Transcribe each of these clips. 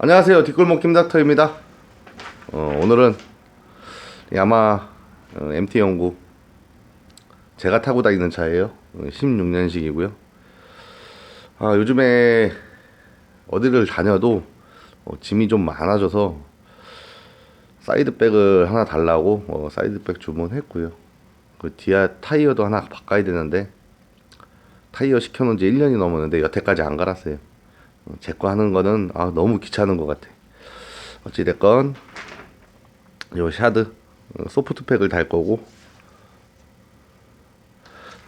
안녕하세요. 뒷골목 김닥터입니다. 어, 오늘은 야마 어, MT09 제가 타고 다니는 차예요. 16년식이고요. 아, 요즘에 어디를 다녀도 어, 짐이 좀 많아져서 사이드백을 하나 달라고 어, 사이드백 주문했고요. 그 뒤에 타이어도 하나 바꿔야 되는데 타이어 시켜놓은 지 1년이 넘었는데 여태까지 안 갈았어요 제 거 하는 거는 아, 너무 귀찮은 것 같아. 어찌됐건 요 샤드 어, 소프트팩을 달 거고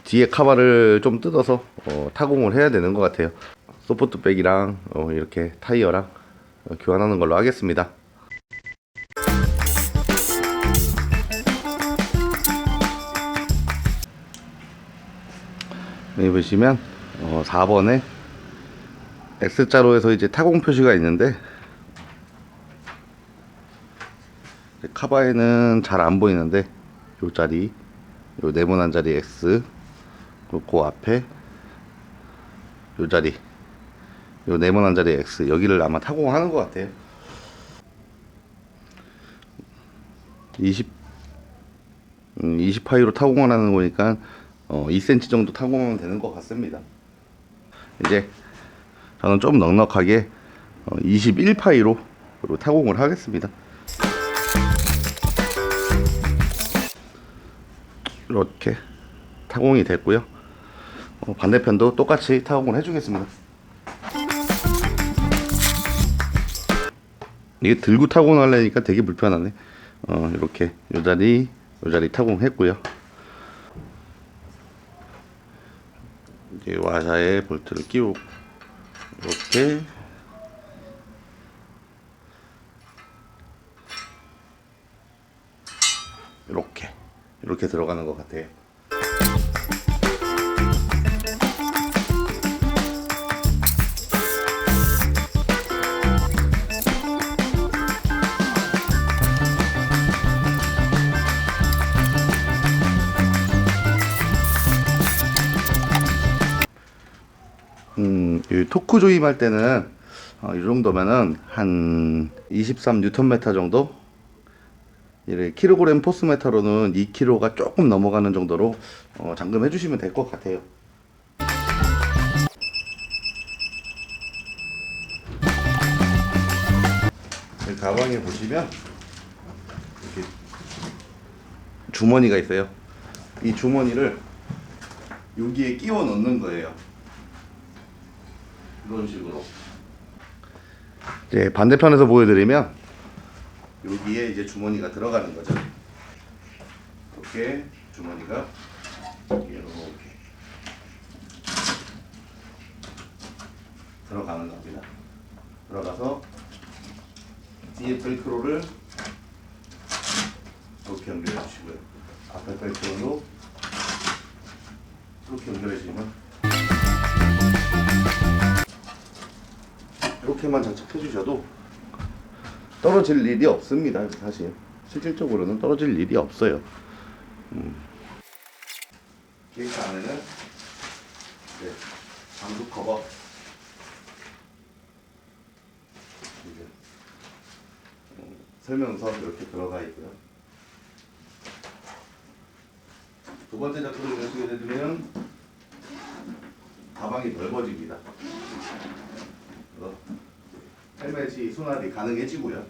뒤에 카바를 좀 뜯어서 어, 타공을 해야 되는 것 같아요. 소프트백이랑 어, 이렇게 타이어랑 어, 교환하는 걸로 하겠습니다. 여기 보시면 어, 4번에 X자로에서 이제 타공 표시가 있는데 카바에는 잘 안 보이는데 요 자리 요 네모난 자리 X 그리고 그 앞에 요 자리 요 네모난 자리 X 여기를 아마 타공하는 것 같아요. 20 음, 20파이로 타공을 하는 거니까 어, 2cm 정도 타공하면 되는 것 같습니다. 이제 저는 좀 넉넉하게 21파이로 타공을 하겠습니다. 이렇게 타공이 됐고요. 어, 반대편도 똑같이 타공을 해주겠습니다. 이게 들고 타공을 하려니까 되게 불편하네. 어, 이렇게 요 자리, 요 자리 타공했고요. 이제 와샤에 볼트를 끼우고 이렇게 이렇게 이렇게 들어가는 것 같아요. 토크 조임할 때는 어, 이 정도면은 한 23Nm 정도 이렇게 킬로그램 포스메터로는 2kg가 조금 넘어가는 정도로 어, 잠금해 주시면 될 것 같아요. 이 가방에 보시면 이렇게 주머니가 있어요. 이 주머니를 여기에 끼워 넣는 거예요. 이런 식으로. 이제 반대편에서 보여드리면 여기에 이제 주머니가 들어가는 거죠. 이렇게 주머니가 이렇게 들어가는 겁니다. 들어가서 뒤에 벨크로를 이렇게 연결해 주시고요. 앞에 벨크로도 이렇게 연결해 주시면 이렇게만 장착해 주셔도 떨어질 일이 없습니다. 사실 실질적으로는 떨어질 일이 없어요. 음. 케이스 안에는 네, 방수 커버 이제 음, 설명서 이렇게 들어가 있고요. 두 번째 작품을 연습해 드리면 가방이 넓어집니다. 그래서 헬멧이 손안이 가능해지고요.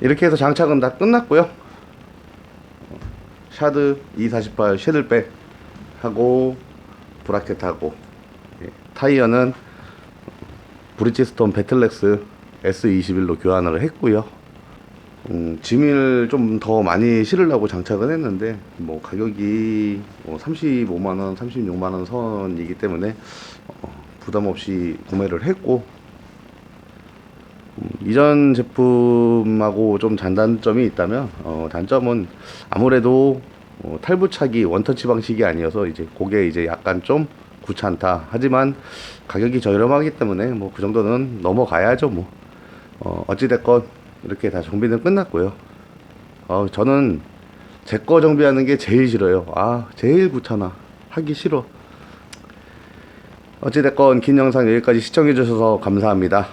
이렇게 해서 장착은 다 끝났고요. 샤드 248 쉐들백 하고 브라켓 하고 예, 타이어는 브리지스톤 배틀렉스 S21로 교환을 했고요. 음, 짐을 좀 더 많이 실으려고 장착을 했는데 뭐 가격이 뭐 35만 원, 36만 원 선이기 때문에 어, 부담 없이 구매를 했고 음, 이전 제품하고 좀 장단점이 있다면 어, 단점은 아무래도 어, 탈부착이 원터치 방식이 아니어서 이제 그게 이제 약간 좀 귀찮다. 하지만 가격이 저렴하기 때문에 뭐 그 정도는 넘어가야죠 뭐. 어, 어찌됐건 이렇게 다 정비는 끝났고요. 어, 저는 제 거 정비하는 게 제일 싫어요. 아, 제일 귀찮아. 하기 싫어. 어찌됐건 긴 영상 여기까지 시청해주셔서 감사합니다.